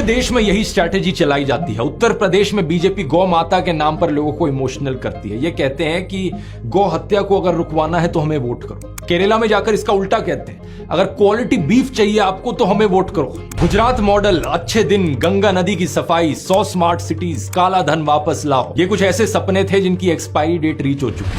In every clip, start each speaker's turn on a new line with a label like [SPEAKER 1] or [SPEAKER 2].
[SPEAKER 1] पूरे देश में यही स्ट्रैटेजी चलाई जाती है। उत्तर प्रदेश में बीजेपी गौ माता के नाम पर लोगों को इमोशनल करती है। ये कहते हैं कि गौ हत्या को अगर रुकवाना है तो हमें वोट करो। केरला में जाकर इसका उल्टा कहते हैं। अगर क्वालिटी बीफ चाहिए आपको तो हमें वोट करो। गुजरात मॉडल अच्छे दिन, गंगा नदी की सफ़ाई, सौ स्मार्ट सिटीज़ काला धन वापस लाओ। ये कुछ ऐसे सपने थे जिनकी एक्सपायरी डेट रीच हो चुकी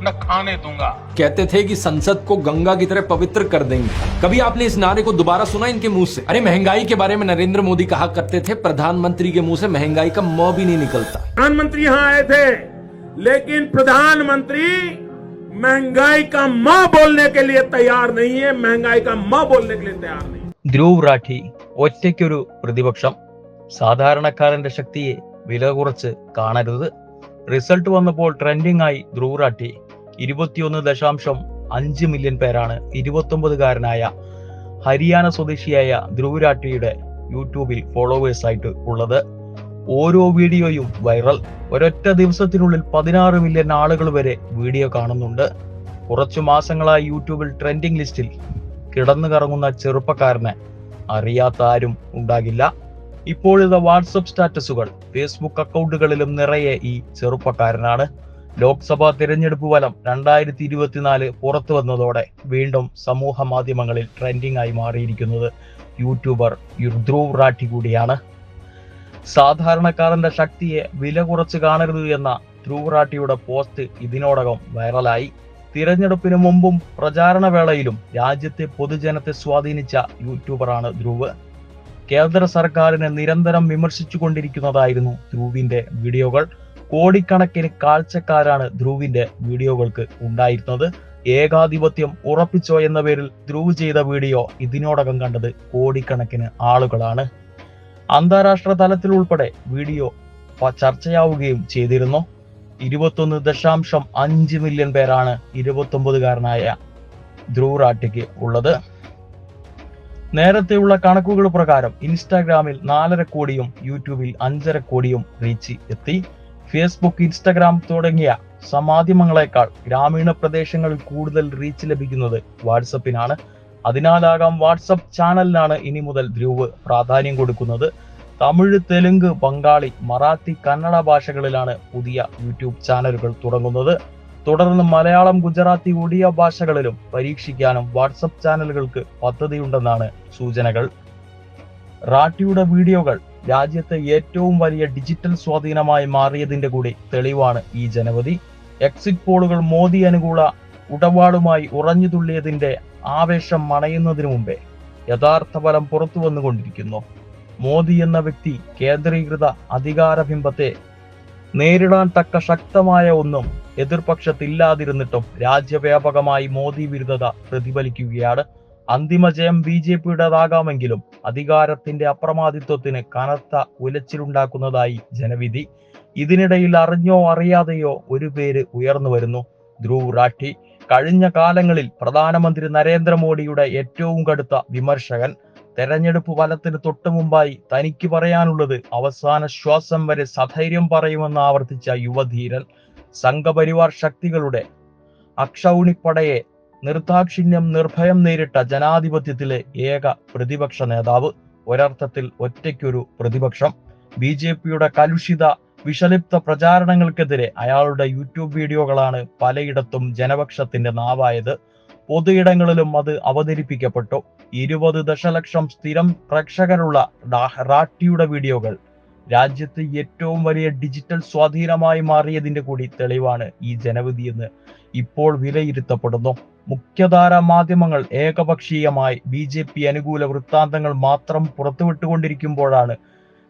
[SPEAKER 2] न खाने दूंगा
[SPEAKER 1] कहते थे कि संसद को गंगा की तरह पवित्र कर देंगे कभी आपने इस नारे को दोबारा सुना इनके मुंह से अरे महंगाई के बारे में नरेंद्र मोदी कहा करते थे प्रधानमंत्री के मुंह से महंगाई का म भी नहीं निकलता
[SPEAKER 3] प्रधानमंत्री यहाँ आए थे लेकिन प्रधानमंत्री महंगाई का माँ बोलने के लिए तैयार नहीं है महंगाई का माँ बोलने के लिए तैयार नहीं है।
[SPEAKER 4] ധ്രുവ് റാഠി ഒറ്റയ്ക്കൊരു പ്രതിപക്ഷം സാധാരണക്കാരന്റെ ശക്തിയെ വില കുറച്ച് കാണരുത് റിസൾട്ട് വന്നപ്പോൾ ട്രെൻഡിംഗ് ആയി ധ്രുവ് റാഠി ഇരുപത്തിയൊന്ന് ദശാംശം അഞ്ച് മില്യൺ പേരാണ് ഇരുപത്തൊമ്പതുകാരനായ ഹരിയാന സ്വദേശിയായ ധ്രുവ് രാഠിയുടെ യൂട്യൂബിൽ ഫോളോവേഴ്സ് ആയിട്ട് ഉള്ളത്. ഓരോ വീഡിയോയും വൈറൽ ഒരൊറ്റ ദിവസത്തിനുള്ളിൽ പതിനാറ് മില്യൺ ആളുകൾ വരെ വീഡിയോ കാണുന്നുണ്ട്. കുറച്ചു മാസങ്ങളായി യൂട്യൂബിൽ ട്രെൻഡിംഗ് ലിസ്റ്റിൽ കിടന്നു കറങ്ങുന്ന ചെറുപ്പക്കാരനെ അറിയാത്ത ആരും ഉണ്ടാകില്ല. ഇപ്പോഴത്തെ വാട്സപ്പ് സ്റ്റാറ്റസുകൾ ഫേസ്ബുക്ക് അക്കൗണ്ടുകളിലും നിറയെ ഈ ചെറുപ്പക്കാരനാണ്. ലോക്സഭാ തിരഞ്ഞെടുപ്പ് ഫലം രണ്ടായിരത്തി ഇരുപത്തിനാല് പുറത്തു വന്നതോടെ വീണ്ടും സമൂഹ മാധ്യമങ്ങളിൽ ട്രെൻഡിംഗ് ആയി മാറിയിരിക്കുന്നത് യൂട്യൂബർ ധ്രുവ് റാട്ടി കൂടിയാണ്. സാധാരണക്കാരന്റെ ശക്തിയെ വില കുറച്ച് കാണരുത് എന്ന ധ്രുവ് റാഠിയുടെ പോസ്റ്റ് ഇതിനോടകം വൈറലായി തിരഞ്ഞെടുപ്പിന് മുമ്പും പ്രചാരണ വേളയിലും രാജ്യത്തെ പൊതുജനത്തെ സ്വാധീനിച്ച യൂട്യൂബറാണ് ധ്രുവ്. കേന്ദ്ര സർക്കാരിനെ നിരന്തരം വിമർശിച്ചുകൊണ്ടിരിക്കുന്നതായിരുന്നു ധ്രുവിന്റെ വീഡിയോകൾ. കോടിക്കണക്കിന് കാഴ്ചക്കാരാണ് ധ്രുവിന്റെ വീഡിയോകൾക്ക് ഉണ്ടായിരുന്നത്. ഏകാധിപത്യം ഉറപ്പിച്ചോ എന്ന പേരിൽ ധ്രുവ് ചെയ്ത വീഡിയോ ഇതിനോടകം കണ്ടത് കോടിക്കണക്കിന് ആളുകളാണ്. അന്താരാഷ്ട്ര തലത്തിൽ ഉൾപ്പെടെ വീഡിയോ ചർച്ചയാവുകയും ചെയ്തിരുന്നു. ഇരുപത്തൊന്ന് ദശാംശം അഞ്ച് മില്യൺ പേരാണ് ഇരുപത്തൊമ്പതുകാരനായ ധ്രുവ് റാട്ടിക്ക് ഉള്ളത്. നേരത്തെയുള്ള കണക്കുകൾ പ്രകാരം ഇൻസ്റ്റാഗ്രാമിൽ നാലര കോടിയും യൂട്യൂബിൽ അഞ്ചര കോടിയും റീച്ച് എത്തി. ഫേസ്ബുക്ക് ഇൻസ്റ്റഗ്രാം തുടങ്ങിയ സമാധ്യമങ്ങളെക്കാൾ ഗ്രാമീണ പ്രദേശങ്ങളിൽ കൂടുതൽ റീച്ച് ലഭിക്കുന്നത് വാട്സപ്പിനാണ് അതിനാലാകാം വാട്സപ്പ് ചാനലിനാണ് ഇനി മുതൽ ധ്രുവ് പ്രാധാന്യം കൊടുക്കുന്നത്. തമിഴ് തെലുങ്ക് ബംഗാളി മറാത്തി കന്നഡ ഭാഷകളിലാണ് പുതിയ യൂട്യൂബ് ചാനലുകൾ തുടങ്ങുന്നത്. തുടർന്ന് മലയാളം ഗുജറാത്തി ഒഡിയ ഭാഷകളിലും പരീക്ഷിക്കാനും വാട്സപ്പ് ചാനലുകൾക്ക് പദ്ധതിയുണ്ടെന്നാണ് സൂചനകൾ. റാട്ടിയുടെ വീഡിയോകൾ രാജ്യത്തെ ഏറ്റവും വലിയ ഡിജിറ്റൽ സ്വാധീനമായി മാറിയതിന്റെ കൂടി തെളിവാണ് ഈ ജനവധി. എക്സിറ്റ് പോളുകൾ മോദി അനുകൂല ഉടപാടുമായി ഉറഞ്ഞു തുള്ളിയതിന്റെ ആവേശം മണയുന്നതിനു മുമ്പേ യഥാർത്ഥ ഫലം പുറത്തു വന്നുകൊണ്ടിരിക്കുന്നു. മോദി എന്ന വ്യക്തി കേന്ദ്രീകൃത അധികാരബിംബത്തെ നേരിടാൻ തക്ക ശക്തമായ ഒന്നും എതിർപക്ഷത്തില്ലാതിരുന്നിട്ടും രാജ്യവ്യാപകമായി മോദി വിരുദ്ധത പ്രതിഫലിക്കുകയാണ്. അന്തിമ ജയം ബി ജെ പിയുടേതാകാമെങ്കിലും അധികാരത്തിന്റെ അപ്രമാദിത്വത്തിന് കനത്ത ഉലച്ചിലുണ്ടാക്കുന്നതായി ജനവിധി. ഇതിനിടയിൽ അറിഞ്ഞോ അറിയാതെയോ ഒരു പേര് ഉയർന്നു വരുന്നു. ധ്രുവ് റാഠി. കഴിഞ്ഞ കാലങ്ങളിൽ പ്രധാനമന്ത്രി നരേന്ദ്രമോദിയുടെ ഏറ്റവും കടുത്ത വിമർശകൻ. തെരഞ്ഞെടുപ്പ് ഫലത്തിന് തൊട്ടു മുമ്പായി തനിക്ക് പറയാനുള്ളത് അവസാന ശ്വാസം വരെ സധൈര്യം പറയുമെന്ന് ആവർത്തിച്ച യുവധീരൻ. സംഘപരിവാർ ശക്തികളുടെ അക്ഷൗണിപ്പടയെ നിർദാക്ഷിണ്യം നിർഭയം നേരിട്ട ജനാധിപത്യത്തിലെ ഏക പ്രതിപക്ഷ നേതാവ്. ഒരർത്ഥത്തിൽ ഒറ്റയ്ക്കൊരു പ്രതിപക്ഷം. ബി ജെ പിയുടെ കലുഷിത വിഷലിപ്ത പ്രചാരണങ്ങൾക്കെതിരെ അയാളുടെ യൂട്യൂബ് വീഡിയോകളാണ് പലയിടത്തും ജനപക്ഷത്തിന്റെ നാവായത്. പൊതുയിടങ്ങളിലും അത് അവതരിപ്പിക്കപ്പെട്ടു. ഇരുപത് ദശലക്ഷം സ്ഥിരം പ്രേക്ഷകരുള്ള റാട്ടിയുടെ വീഡിയോകൾ രാജ്യത്ത് ഏറ്റവും വലിയ ഡിജിറ്റൽ സ്വാധീനമായി മാറിയതിന്റെ കൂടി തെളിവാണ് ഈ ജനവിധി ജനവിധിയെന്ന് ഇപ്പോൾ വിലയിരുത്തപ്പെടുന്നു. മുഖ്യധാര മാധ്യമങ്ങൾ ഏകപക്ഷീയമായി ബി ജെ പി അനുകൂല വൃത്താന്തങ്ങൾ മാത്രം പുറത്തുവിട്ടുകൊണ്ടിരിക്കുമ്പോഴാണ്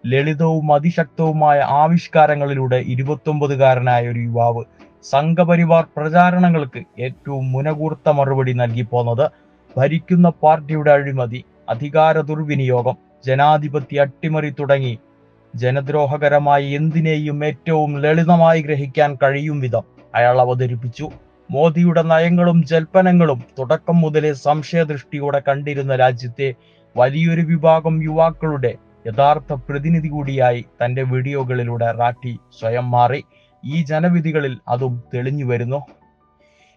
[SPEAKER 4] ലളിതവും അതിശക്തവുമായ ആവിഷ്കാരങ്ങളിലൂടെ ഇരുപത്തൊമ്പതുകാരനായ ഒരു യുവാവ് സംഘപരിവാർ പ്രചാരണങ്ങൾക്ക് ഏറ്റവും മുനകൂർത്ത മറുപടി നൽകി പോന്നത്. ഭരിക്കുന്ന പാർട്ടിയുടെ അഴിമതി അധികാര ദുർവിനിയോഗം ജനാധിപത്യ അട്ടിമറി തുടങ്ങി ജനദ്രോഹകരമായ എന്തിനേയും ഏറ്റവും ലളിതമായി ഗ്രഹിക്കാൻ കഴിയും വിധം. അയാൾ അവതരിപ്പിച്ചു. മോദിയുടെ നയങ്ങളും ജൽപ്പനങ്ങളും തുടക്കം മുതലേ സംശയദൃഷ്ടിയോടെ കണ്ടിരുന്ന രാജ്യത്തെ വലിയൊരു വിഭാഗം യുവാക്കളുടെ യഥാർത്ഥ പ്രതിനിധി കൂടിയായി തന്റെ വീഡിയോകളിലൂടെ റാട്ടി സ്വയം മാറി. ഈ ജനവിധികളിൽ അതും തെളിഞ്ഞു വരുന്നു.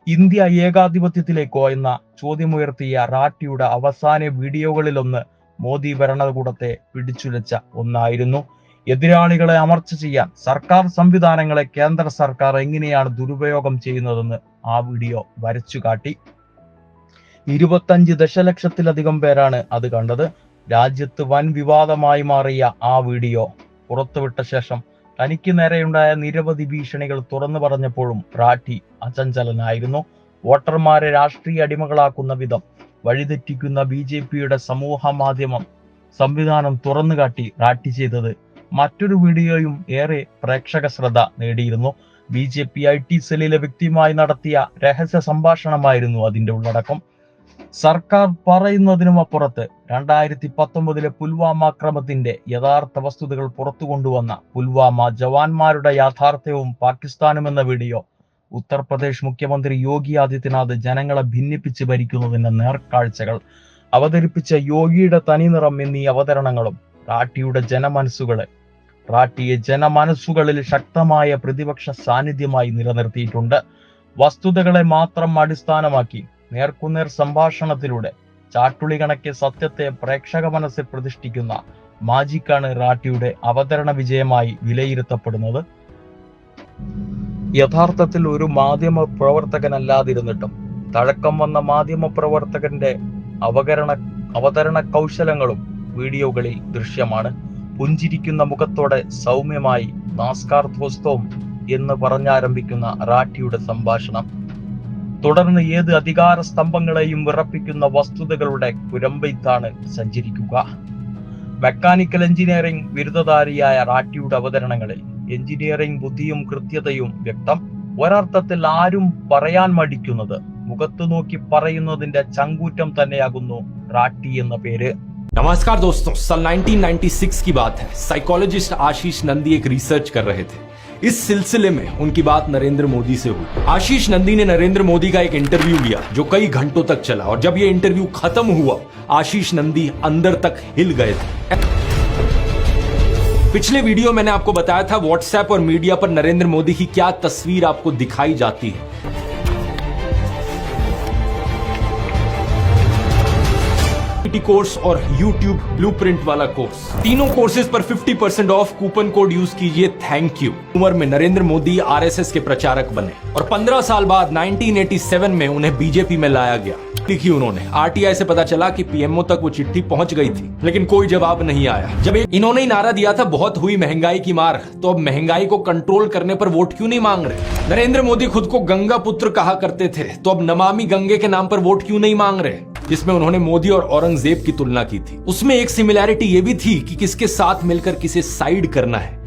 [SPEAKER 4] ഇന്ത്യ ഏകാധിപത്യത്തിലേക്കോ എന്ന ചോദ്യമുയർത്തിയ റാട്ടിയുടെ അവസാന വീഡിയോകളിലൊന്ന് മോദി ഭരണകൂടത്തെ പിടിച്ചുലച്ച ഒന്നായിരുന്നു. എതിരാളികളെ അമർച്ച ചെയ്യാൻ സർക്കാർ സംവിധാനങ്ങളെ കേന്ദ്ര സർക്കാർ എങ്ങനെയാണ് ദുരുപയോഗം ചെയ്യുന്നതെന്ന് ആ വീഡിയോ വരച്ചു കാട്ടി. ഇരുപത്തഞ്ച് ദശലക്ഷത്തിലധികം പേരാണ് അത് കണ്ടത്. രാജ്യത്ത് വൻ വിവാദമായി മാറിയ ആ വീഡിയോ പുറത്തുവിട്ട ശേഷം തനിക്ക് നേരെയുണ്ടായ നിരവധി ഭീഷണികൾ തുറന്നു പറഞ്ഞപ്പോഴും റാഠി അചഞ്ചലനായിരുന്നു. വോട്ടർമാരെ രാഷ്ട്രീയ അടിമകളാക്കുന്ന വിധം വഴിതെറ്റിക്കുന്ന ബി ജെ പിയുടെ സമൂഹ മാധ്യമം സംവിധാനം തുറന്നുകാട്ടി റാട്ടി ചെയ്തത് മറ്റൊരു വീഡിയോയും ഏറെ പ്രേക്ഷക ശ്രദ്ധ നേടിയിരുന്നു. B J P I T സെല്ലിലെ വ്യക്തിയുമായി നടത്തിയ രഹസ്യ സംഭാഷണമായിരുന്നു അതിന്റെ ഉള്ളടക്കം. സർക്കാർ പറയുന്നതിനും അപ്പുറത്ത് രണ്ടായിരത്തി പത്തൊമ്പതിലെ പുൽവാമ ആക്രമത്തിന്റെ യഥാർത്ഥ വസ്തുതകൾ പുറത്തു കൊണ്ടുവന്ന പുൽവാമ ജവാന്മാരുടെ യാഥാർത്ഥ്യവും പാകിസ്ഥാനും എന്ന വീഡിയോ ഉത്തർപ്രദേശ് മുഖ്യമന്ത്രി യോഗി ആദിത്യനാഥ് ജനങ്ങളെ ഭിന്നിപ്പിച്ച് ഭരിക്കുന്നതിന്റെ നേർക്കാഴ്ചകൾ അവതരിപ്പിച്ച യോഗിയുടെ തനിനിറം എന്നീ അവതരണങ്ങളും കാട്ടിയുടെ ജനമനസ്സുകളെ റാട്ടിയെ ജനമനസ്സുകളിൽ ശക്തമായ പ്രതിപക്ഷ സാന്നിധ്യമായി നിലനിർത്തിയിട്ടുണ്ട്. വസ്തുതകളെ മാത്രം അടിസ്ഥാനമാക്കി നേർക്കുനേർ സംഭാഷണത്തിലൂടെ ചാട്ടുളി കണക്കെ സത്യത്തെ പ്രേക്ഷക മനസ്സിൽ പ്രതിഷ്ഠിക്കുന്ന മാജിക്കാണ് റാട്ടിയുടെ അവതരണ വിജയമായി വിലയിരുത്തപ്പെടുന്നത്. യഥാർത്ഥത്തിൽ ഒരു മാധ്യമ പ്രവർത്തകനല്ലാതിരുന്നിട്ടും തഴക്കം വന്ന മാധ്യമ പ്രവർത്തകന്റെ അവകരണ അവതരണ കൗശലങ്ങളും വീഡിയോകളിൽ ദൃശ്യമാണ്. പുഞ്ചിരിക്കുന്ന മുഖത്തോടെ സൗമ്യമായി നാസ്കാർ ദോസ്തോം എന്ന് പറഞ്ഞാരംഭിക്കുന്ന റാട്ടിയുടെ സംഭാഷണം. തുടർന്ന് ഏത് അധികാര സ്തംഭങ്ങളെയും വിറപ്പിക്കുന്ന വസ്തുതകളുടെ കുരമ്പെയ്ത്താണ് സഞ്ചരിക്കുക. മെക്കാനിക്കൽ എഞ്ചിനീയറിംഗ് ബിരുദധാരിയായ റാട്ടിയുടെ അവതരണങ്ങളിൽ എഞ്ചിനീയറിംഗ് ബുദ്ധിയും കൃത്യതയും വ്യക്തം. ഒരർത്ഥത്തിൽ ആരും പറയാൻ മടിക്കുന്നത് മുഖത്തു നോക്കി പറയുന്നതിന്റെ ചങ്കൂറ്റം തന്നെയാകുന്നു റാട്ടി എന്ന പേര്.
[SPEAKER 1] नमस्कार दोस्तों साल 1996 की बात है। साइकोलॉजिस्ट आशीष नंदी एक रिसर्च कर रहे थे। इस सिलसिले में उनकी बात नरेंद्र मोदी से हुई। आशीष नंदी ने नरेंद्र मोदी का एक इंटरव्यू लिया, जो कई घंटों तक चला, और जब ये इंटरव्यू खत्म हुआ, आशीष नंदी अंदर तक हिल गए थे। पिछले वीडियो मैंने आपको बताया था व्हाट्सएप और मीडिया पर नरेंद्र मोदी की क्या तस्वीर आपको दिखाई जाती है। कोर्स और यूट्यूब ब्लूप्रिंट वाला कोर्स। तीनों कोर्सेज पर 50% percent off coupon code use कीजिए। थैंक यू उम्र में नरेंद्र मोदी आरएसएस के प्रचारक बने और 15 साल बाद 1987 में उन्हें बीजेपी में लाया गया। लिखी उन्होंने। आरटीआई से पता चला कि पीएमओ तक वो चिट्ठी पहुँच गई थी, लेकिन कोई जवाब नहीं आया। जब इन्होंने ही नारा दिया था, बहुत हुई महँगाई की मार। तो अब महँगाई को कंट्रोल करने पर वोट क्यों नहीं मांग रहे? नरेंद्र मोदी खुद को गंगा पुत्र कहा करते थे तो अब नमामि गंगे के नाम पर वोट क्यों नहीं मांग रहे? जिसमें उन्होंने मोदी और औरंगज़ेब की तुलना की थी। उसमें एक सिमिलैरिटी ये भी थी कि किसके साथ मिलकर किसे साइड करना है।